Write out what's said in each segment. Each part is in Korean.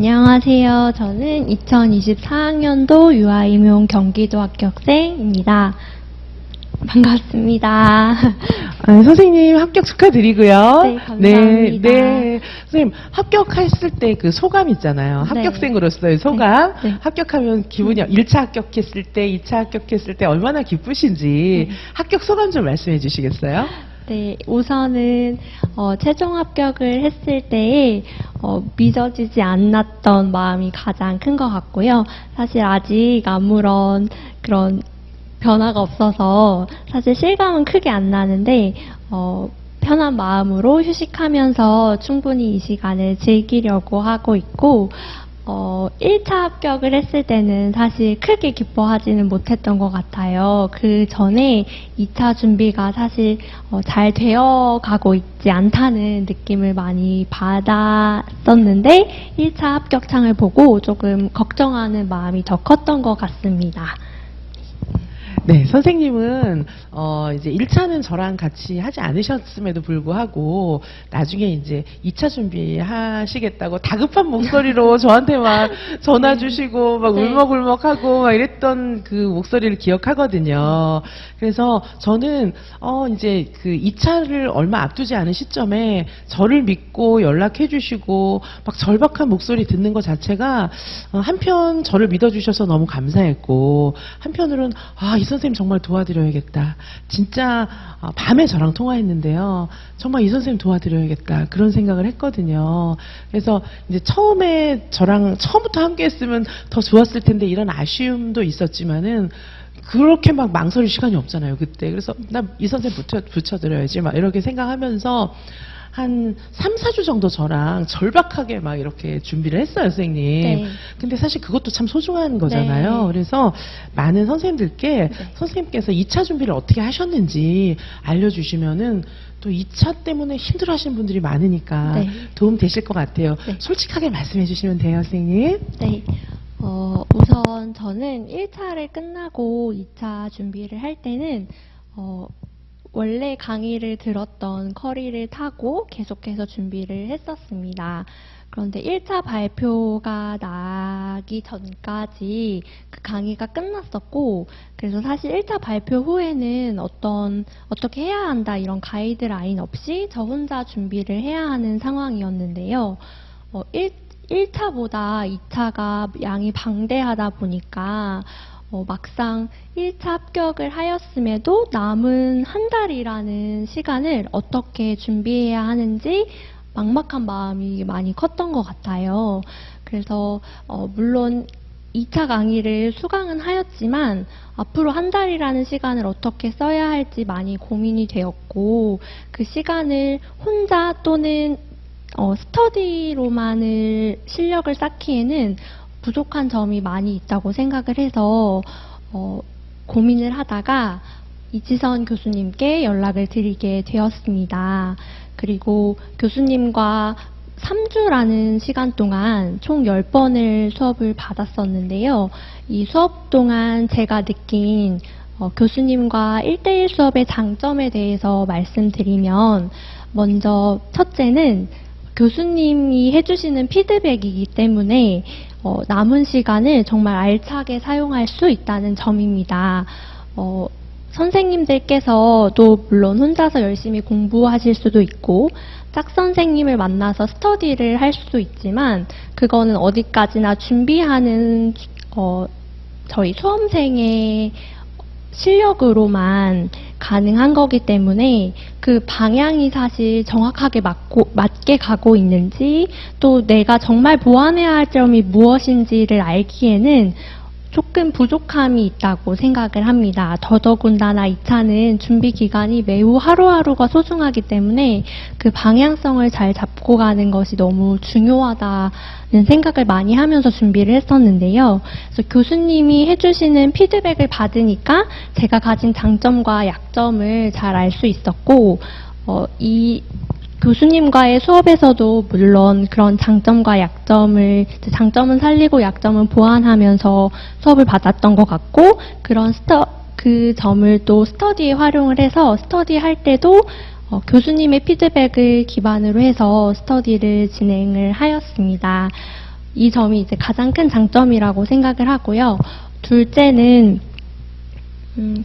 안녕하세요. 저는 2024학년도 유아임용 경기도 합격생입니다. 반갑습니다. 아, 선생님 합격 축하드리고요. 네, 감사합니다. 네, 네. 선생님 합격했을 때 그 소감 있잖아요. 네. 합격생으로서의 소감. 네, 네. 합격하면 기분이 1차 합격했을 때, 2차 합격했을 때 얼마나 기쁘신지 네. 합격 소감 좀 말씀해 주시겠어요? 네, 우선은 어, 최종 합격을 했을 때에 어, 믿어지지 않았던 마음이 가장 큰 것 같고요. 사실 아직 아무런 그런 변화가 없어서 사실 실감은 크게 안 나는데 어, 편한 마음으로 휴식하면서 충분히 이 시간을 즐기려고 하고 있고 어, 1차 합격을 했을 때는 사실 크게 기뻐하지는 못했던 것 같아요. 그 전에 2차 준비가 사실 어, 잘 되어 가고 있지 않다는 느낌을 많이 받았었는데 1차 합격창을 보고 조금 걱정하는 마음이 더 컸던 것 같습니다. 네, 선생님은 어 이제 1차는 저랑 같이 하지 않으셨음에도 불구하고 나중에 이제 2차 준비하시겠다고 다급한 목소리로 저한테 막 전화 네. 주시고 막 네. 울먹울먹하고 막 이랬던 그 목소리를 기억하거든요. 그래서 저는 어 이제 그 2차를 얼마 앞두지 않은 시점에 저를 믿고 연락해 주시고 막 절박한 목소리 듣는 것 자체가 어, 한편 저를 믿어 주셔서 너무 감사했고 한편으로는 아이 선 생님 정말 도와드려야겠다. 진짜 어, 밤에 저랑 통화했는데요. 정말 이 선생님 도와드려야겠다. 그런 생각을 했거든요. 그래서 이제 처음에 저랑 처음부터 함께 했으면 더 좋았을 텐데 이런 아쉬움도 있었지만은 그렇게 막 망설일 시간이 없잖아요, 그때. 그래서 나 이 선생님 붙여, 붙여드려야지, 막 이렇게 생각하면서 한 3, 4주 정도 저랑 절박하게 막 이렇게 준비를 했어요, 선생님. 네. 근데 사실 그것도 참 소중한 거잖아요. 네. 그래서 많은 선생님들께 네. 선생님께서 2차 준비를 어떻게 하셨는지 알려주시면은 또 2차 때문에 힘들어 하시는 분들이 많으니까 네. 도움 되실 것 같아요. 네. 솔직하게 말씀해 주시면 돼요, 선생님. 네. 어, 우선 저는 1차를 끝나고 2차 준비를 할 때는, 어, 원래 강의를 들었던 커리를 타고 계속해서 준비를 했었습니다. 그런데 1차 발표가 나기 전까지 그 강의가 끝났었고, 그래서 사실 1차 발표 후에는 어떤, 어떻게 해야 한다 이런 가이드라인 없이 저 혼자 준비를 해야 하는 상황이었는데요. 어, 1, 1차보다 2차가 양이 방대하다 보니까 어, 막상 1차 합격을 하였음에도 남은 한 달이라는 시간을 어떻게 준비해야 하는지 막막한 마음이 많이 컸던 것 같아요. 그래서 어, 물론 2차 강의를 수강은 하였지만 앞으로 한 달이라는 시간을 어떻게 써야 할지 많이 고민이 되었고 그 시간을 혼자 또는 어, 스터디로만을 실력을 쌓기에는 부족한 점이 많이 있다고 생각을 해서 어, 고민을 하다가 이지선 교수님께 연락을 드리게 되었습니다. 그리고 교수님과 3주라는 시간 동안 총 10번을 수업을 받았었는데요. 이 수업 동안 제가 느낀 어, 교수님과 1대1 수업의 장점에 대해서 말씀드리면 먼저 첫째는 교수님이 해주시는 피드백이기 때문에 어, 남은 시간을 정말 알차게 사용할 수 있다는 점입니다. 어, 선생님들께서도 물론 혼자서 열심히 공부하실 수도 있고 짝 선생님을 만나서 스터디를 할 수도 있지만 그거는 어디까지나 준비하는 어, 저희 수험생의 실력으로만 가능한 거기 때문에 그 방향이 사실 정확하게 맞고, 맞게 가고 있는지 또 내가 정말 보완해야 할 점이 무엇인지를 알기에는 조금 부족함이 있다고 생각을 합니다. 더더군다나 2차는 준비 기간이 매우 하루하루가 소중하기 때문에 그 방향성을 잘 잡고 가는 것이 너무 중요하다는 생각을 많이 하면서 준비를 했었는데요. 그래서 교수님이 해주시는 피드백을 받으니까 제가 가진 장점과 약점을 잘 알 수 있었고, 어, 이 교수님과의 수업에서도 물론 그런 장점과 약점을 장점은 살리고 약점은 보완하면서 수업을 받았던 것 같고 그런 스터 그 점을 또 스터디에 활용을 해서 스터디 할 때도 어, 교수님의 피드백을 기반으로 해서 스터디를 진행을 하였습니다. 이 점이 이제 가장 큰 장점이라고 생각을 하고요. 둘째는 음,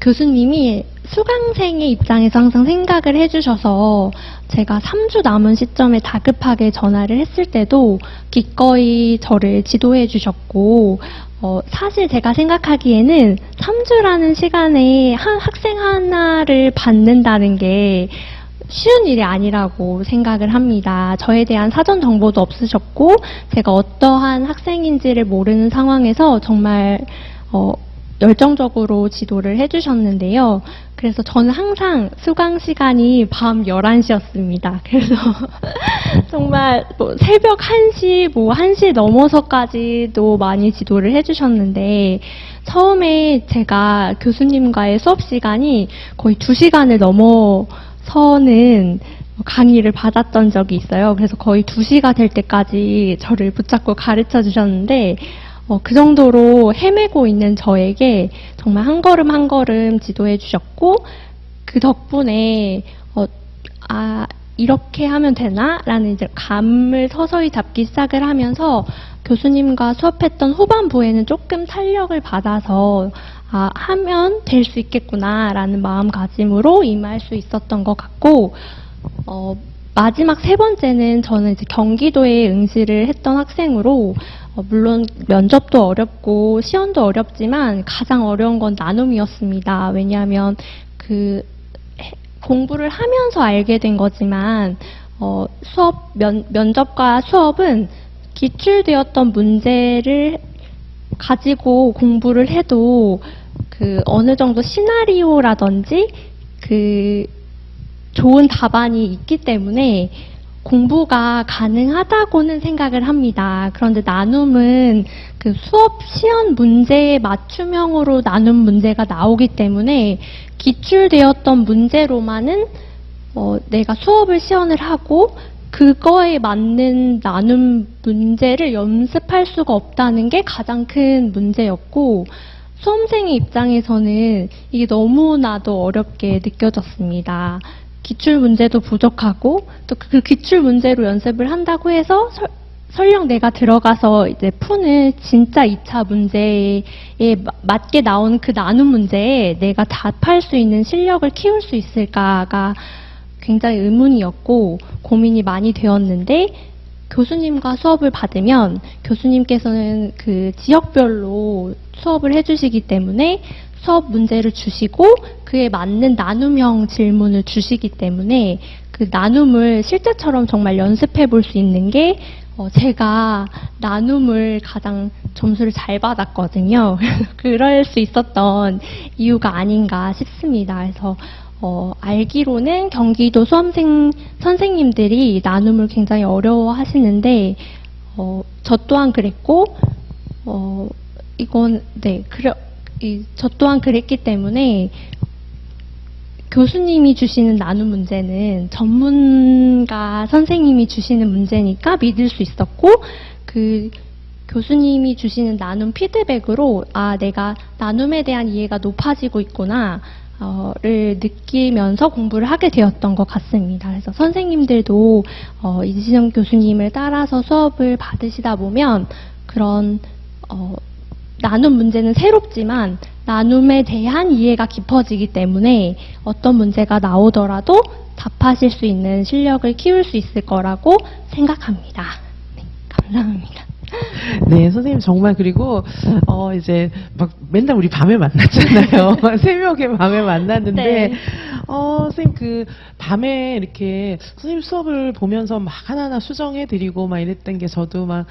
교수님이 수강생의 입장에서 항상 생각을 해주셔서 제가 3주 남은 시점에 다급하게 전화를 했을 때도 기꺼이 저를 지도해 주셨고 어, 사실 제가 생각하기에는 3주라는 시간에 한 학생 하나를 받는다는 게 쉬운 일이 아니라고 생각을 합니다. 저에 대한 사전 정보도 없으셨고, 제가 어떠한 학생인지를 모르는 상황에서 정말, 어, 열정적으로 지도를 해주셨는데요. 그래서 저는 항상 수강 시간이 밤 11시였습니다. 그래서 정말 뭐 새벽 1시, 뭐 1시 넘어서까지도 많이 지도를 해주셨는데, 처음에 제가 교수님과의 수업 시간이 거의 2시간을 넘어서는 강의를 받았던 적이 있어요. 그래서 거의 2시가 될 때까지 저를 붙잡고 가르쳐 주셨는데, 어, 그 정도로 헤매고 있는 저에게 정말 한 걸음 한 걸음 지도해 주셨고, 그 덕분에, 어, 아, 이렇게 하면 되나? 라는 이제 감을 서서히 잡기 시작을 하면서 교수님과 수업했던 후반부에는 조금 탄력을 받아서 아, 하면 될 수 있겠구나 라는 마음가짐으로 임할 수 있었던 것 같고, 어, 마지막 세 번째는 저는 이제 경기도에 응시를 했던 학생으로 어, 물론 면접도 어렵고 시연도 어렵지만 가장 어려운 건 나눔이었습니다. 왜냐하면 그 해- 공부를 하면서 알게 된 거지만 어, 수업 면, 면접과 수업은 기출되었던 문제를 가지고 공부를 해도 그 어느 정도 시나리오라든지 그 좋은 답안이 있기 때문에 공부가 가능하다고는 생각을 합니다. 그런데 나눔은 그 수업 시연 문제의 맞춤형으로 나눔 문제가 나오기 때문에 기출되었던 문제로만은 어, 내가 수업을 시연을 하고 그거에 맞는 나눔 문제를 연습할 수가 없다는 게 가장 큰 문제였고 수험생의 입장에서는 이게 너무나도 어렵게 느껴졌습니다. 기출 문제도 부족하고 또 그 기출 문제로 연습을 한다고 해서 설, 설령 내가 들어가서 이제 푸는 진짜 2차 문제에 마- 맞게 나온 그 나눔 문제에 내가 답할 수 있는 실력을 키울 수 있을까가 굉장히 의문이었고 고민이 많이 되었는데 교수님과 수업을 받으면 교수님께서는 그 지역별로 수업을 해주시기 때문에 수업 문제를 주시고 그에 맞는 나눔형 질문을 주시기 때문에 그 나눔을 실제처럼 정말 연습해 볼 수 있는 게 어, 제가 나눔을 가장 점수를 잘 받았거든요. 그럴 수 있었던 이유가 아닌가 싶습니다. 그래서 어, 알기로는 경기도 수험생 선생님들이 나눔을 굉장히 어려워하시는데 어, 저 또한 그랬고 어, 이건 네 그래 이, 저 또한 그랬기 때문에 교수님이 주시는 나눔 문제는 전문가 선생님이 주시는 문제니까 믿을 수 있었고 그 교수님이 주시는 나눔 피드백으로 아 내가 나눔에 대한 이해가 높아지고 있구나 어,를 느끼면서 공부를 하게 되었던 것 같습니다. 그래서 선생님들도 어, 이지정 교수님을 따라서 수업을 받으시다 보면 그런 어, 나눔 문제는 새롭지만 나눔에 대한 이해가 깊어지기 때문에 어떤 문제가 나오더라도 답하실 수 있는 실력을 키울 수 있을 거라고 생각합니다. 네, 감사합니다. 네, 선생님 정말 그리고 어 이제 막 맨날 우리 밤에 만났잖아요. 새벽에 밤에 만났는데 네. 어 선생님 그 밤에 이렇게 선생님 수업을 보면서 막 하나하나 수정해 드리고 막 이랬던 게 저도 막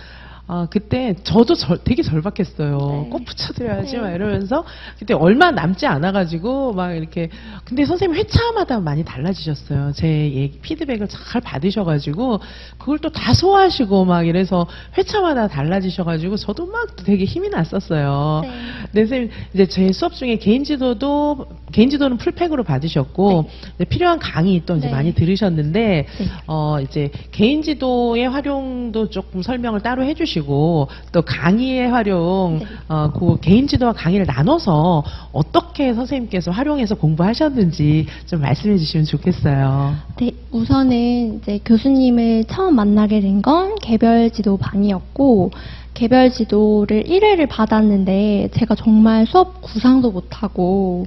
어, 그때 저도 절- 되게 절박했어요. 네. 꼭 붙여드려야지 네. 막 이러면서 그때 얼마 남지 않아가지고 막 이렇게 근데 선생님 회차마다 많이 달라지셨어요. 제 얘기, 피드백을 잘 받으셔가지고 그걸 또 다 소화하시고 막 이래서 회차마다 달라지셔가지고 저도 막 되게 힘이 났었어요. 네. 네, 선생님 이제 제 수업 중에 개인 지도도 개인 지도는 풀팩으로 받으셨고 이제 필요한 강의 또 이제 네. 많이 들으셨는데 네. 어 이제 개인 지도의 활용도 조금 설명을 따로 해주시고 해 주시고 또 강의의 활용, 네. 어, 그 개인 지도와 강의를 나눠서 어떻게 선생님께서 활용해서 공부하셨는지 좀 말씀해 주시면 좋겠어요. 네, 우선은 이제 교수님을 처음 만나게 된 건 개별 지도 반이었고, 개별 지도를 1회를 받았는데, 제가 정말 수업 구상도 못하고,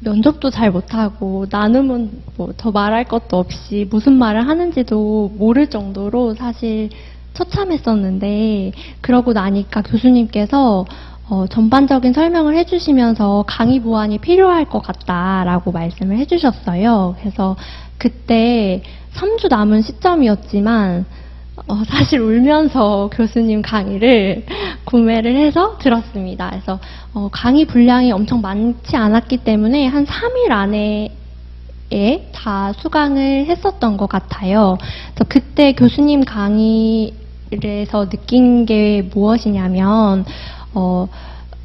면접도 잘 못하고, 나눔은 뭐 더 말할 것도 없이 무슨 말을 하는지도 모를 정도로 사실 처참했었는데, 그러고 나니까 교수님께서 어, 전반적인 설명을 해주시면서 강의 보완이 필요할 것 같다라고 말씀을 해주셨어요. 그래서 그때 3주 남은 시점이었지만, 어, 사실 울면서 교수님 강의를 구매를 해서 들었습니다. 그래서 어, 강의 분량이 엄청 많지 않았기 때문에 한 3일 안에 에다 수강을 했었던 것 같아요. 그래서 그때 교수님 강의 에서 느낀 게 무엇이냐면, 어,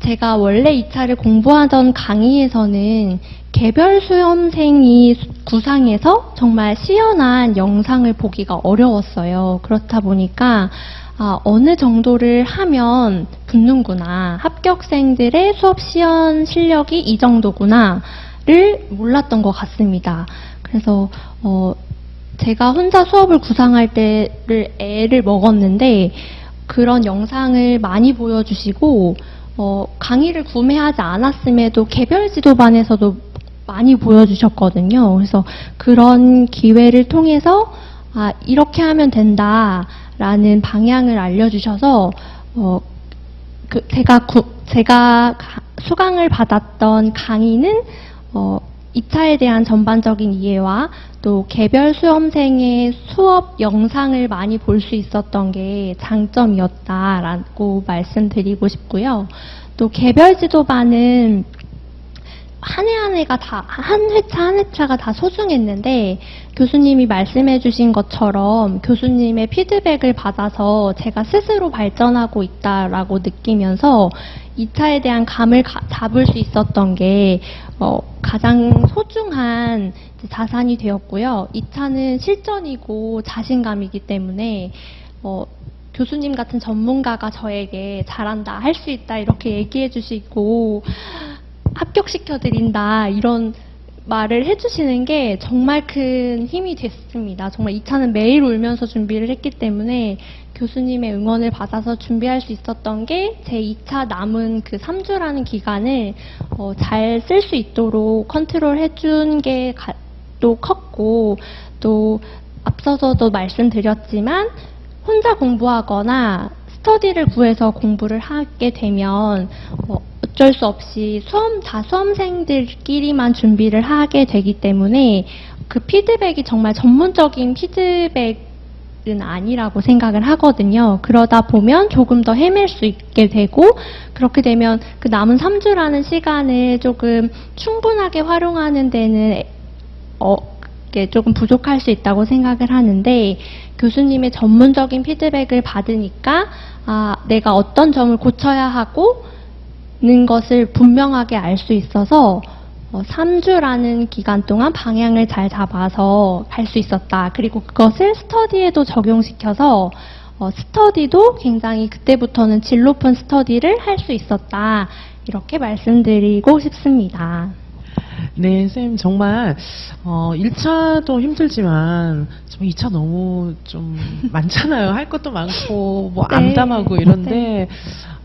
제가 원래 이 차를 공부하던 강의에서는 개별 수험생이 수- 구상해서 정말 시연한 영상을 보기가 어려웠어요. 그렇다 보니까 아, 어느 정도를 하면 붙는구나. 합격생들의 수업 시연 실력이 이 정도구나를 몰랐던 것 같습니다. 그래서 어, 제가 혼자 수업을 구상할 때를 애를 먹었는데 그런 영상을 많이 보여주시고 어, 강의를 구매하지 않았음에도 개별 지도반에서도 많이 보여주셨거든요. 그래서 그런 기회를 통해서 아, 이렇게 하면 된다라는 방향을 알려주셔서 어, 그 제가 구- 제가 가- 수강을 받았던 강의는 어, 2차에 대한 전반적인 이해와 또 개별 수험생의 수업 영상을 많이 볼 수 있었던 게 장점이었다라고 말씀드리고 싶고요. 또 개별 지도반은 한 해 한 해가 다, 한 회차 한 회차가 다 소중했는데, 교수님이 말씀해 주신 것처럼 교수님의 피드백을 받아서 제가 스스로 발전하고 있다라고 느끼면서 2차에 대한 감을 가- 잡을 수 있었던 게, 어, 가장 소중한 자산이 되었고요. 2차는 실전이고 자신감이기 때문에, 어, 교수님 같은 전문가가 저에게 잘한다, 할 수 있다, 이렇게 얘기해 주시고, 합격시켜드린다, 이런 말을 해주시는 게 정말 큰 힘이 됐습니다. 정말 2차는 매일 울면서 준비를 했기 때문에 교수님의 응원을 받아서 준비할 수 있었던 게 제 2차 남은 그 3주라는 기간을 어, 잘 쓸 수 있도록 컨트롤 해준 게 또 컸고 또 앞서서도 말씀드렸지만 혼자 공부하거나 스터디를 구해서 공부를 하게 되면 어, 어쩔 수 없이 수험 다 수험생들끼리만 준비를 하게 되기 때문에 그 피드백이 정말 전문적인 피드백은 아니라고 생각을 하거든요. 그러다 보면 조금 더 헤맬 수 있게 되고 그렇게 되면 그 남은 3주라는 시간을 조금 충분하게 활용하는 데는 어, 게 조금 부족할 수 있다고 생각을 하는데 교수님의 전문적인 피드백을 받으니까 아, 내가 어떤 점을 고쳐야 하고 는 것을 분명하게 알 수 있어서 어, 3주라는 기간 동안 방향을 잘 잡아서 갈 수 있었다. 그리고 그것을 스터디에도 적용시켜서 어, 스터디도 굉장히 그때부터는 질 높은 스터디를 할 수 있었다. 이렇게 말씀드리고 싶습니다. 네, 선생님 정말 어 1차도 힘들지만 좀 2차 너무 좀 많잖아요. 할 것도 많고 뭐 네. 암담하고 이런데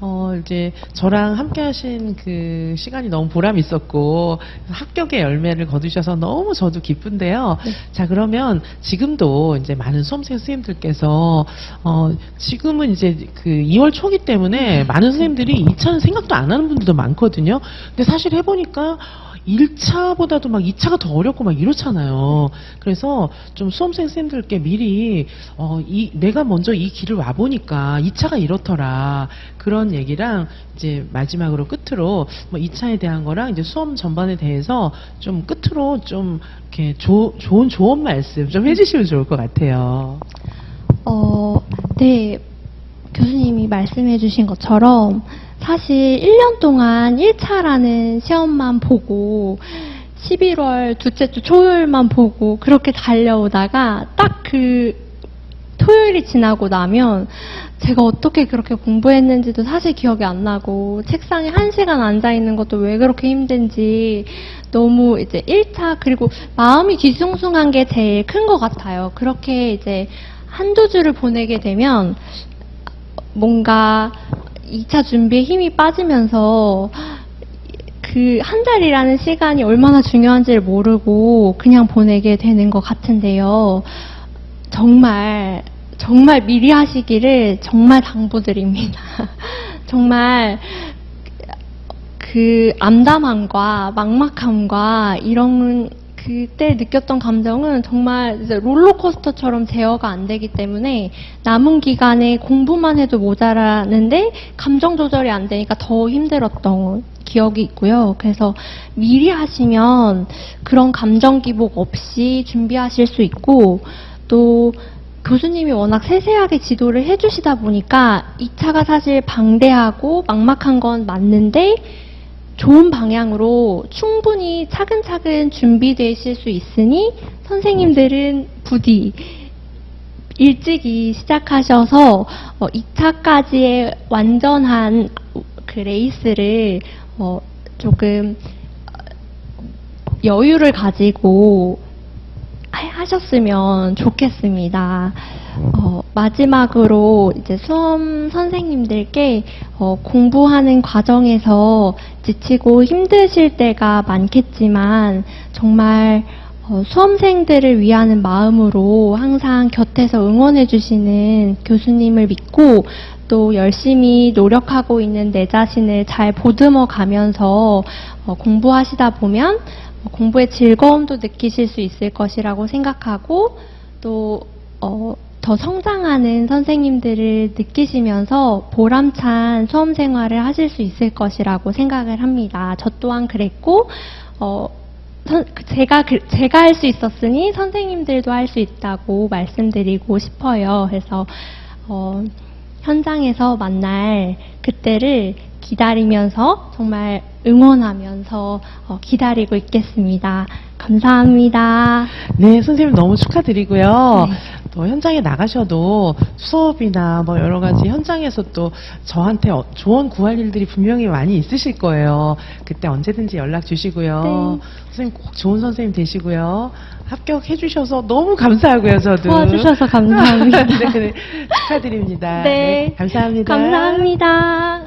어 이제 저랑 함께 하신 그 시간이 너무 보람 있었고 합격의 열매를 거두셔서 너무 저도 기쁜데요. 네. 자, 그러면 지금도 이제 많은 수험생 선생님들께서 어 지금은 이제 그 2월 초기 때문에 많은 선생님들이 2차는 생각도 안 하는 분들도 많거든요. 근데 사실 해 보니까 1차보다도 막 2차가 더 어렵고 막 이렇잖아요. 그래서 좀 수험생 쌤들께 미리 어, 이, 내가 먼저 이 길을 와 보니까 2차가 이렇더라. 그런 얘기랑 이제 마지막으로 끝으로 뭐 2차에 대한 거랑 이제 수험 전반에 대해서 좀 끝으로 좀 이렇게 조, 좋은 조언 말씀 좀 해주시면 좋을 것 같아요. 어, 네. 교수님이 말씀해 주신 것처럼 사실 1년 동안 1차라는 시험만 보고 11월 둘째 주 초요일만 보고 그렇게 달려오다가 딱 그 토요일이 지나고 나면 제가 어떻게 그렇게 공부했는지도 사실 기억이 안 나고 책상에 한 시간 앉아 있는 것도 왜 그렇게 힘든지 너무 이제 1차 그리고 마음이 뒤숭숭한 게 제일 큰 것 같아요. 그렇게 이제 한두 주를 보내게 되면 뭔가 2차 준비에 힘이 빠지면서 그 한 달이라는 시간이 얼마나 중요한지를 모르고 그냥 보내게 되는 것 같은데요. 정말 정말 미리 하시기를 정말 당부드립니다. 정말 그 암담함과 막막함과 이런 그때 느꼈던 감정은 정말 롤러코스터처럼 제어가 안 되기 때문에 남은 기간에 공부만 해도 모자라는데 감정 조절이 안 되니까 더 힘들었던 기억이 있고요. 그래서 미리 하시면 그런 감정 기복 없이 준비하실 수 있고 또 교수님이 워낙 세세하게 지도를 해주시다 보니까 2차가 사실 방대하고 막막한 건 맞는데 좋은 방향으로 충분히 차근차근 준비되실 수 있으니 선생님들은 부디 일찍이 시작하셔서 어, 2차까지의 완전한 그 레이스를 어, 조금 여유를 가지고 하- 하셨으면 좋겠습니다. 어, 마지막으로 이제 수험 선생님들께 어, 공부하는 과정에서 지치고 힘드실 때가 많겠지만 정말 어, 수험생들을 위하는 마음으로 항상 곁에서 응원해 주시는 교수님을 믿고 또 열심히 노력하고 있는 내 자신을 잘 보듬어 가면서 어, 공부하시다 보면 어, 공부의 즐거움도 느끼실 수 있을 것이라고 생각하고 또 어, 더 성장하는 선생님들을 느끼시면서 보람찬 수험 생활을 하실 수 있을 것이라고 생각을 합니다. 저 또한 그랬고 어, 선- 제가 그- 제가 할 수 있었으니 선생님들도 할 수 있다고 말씀드리고 싶어요. 그래서 어, 현장에서 만날 그때를 기다리면서 정말 응원하면서 어, 기다리고 있겠습니다. 감사합니다. 네, 선생님 너무 축하드리고요. 네. 또 현장에 나가셔도 수업이나 뭐 여러 가지 현장에서 또 저한테 어- 조언 구할 일들이 분명히 많이 있으실 거예요. 그때 언제든지 연락 주시고요. 네. 선생님 꼭 좋은 선생님 되시고요. 합격해 주셔서 너무 감사하고요, 저도. 도와주셔서 감사합니다. 네, 네, 축하드립니다. 네. 감사합니다. 감사합니다.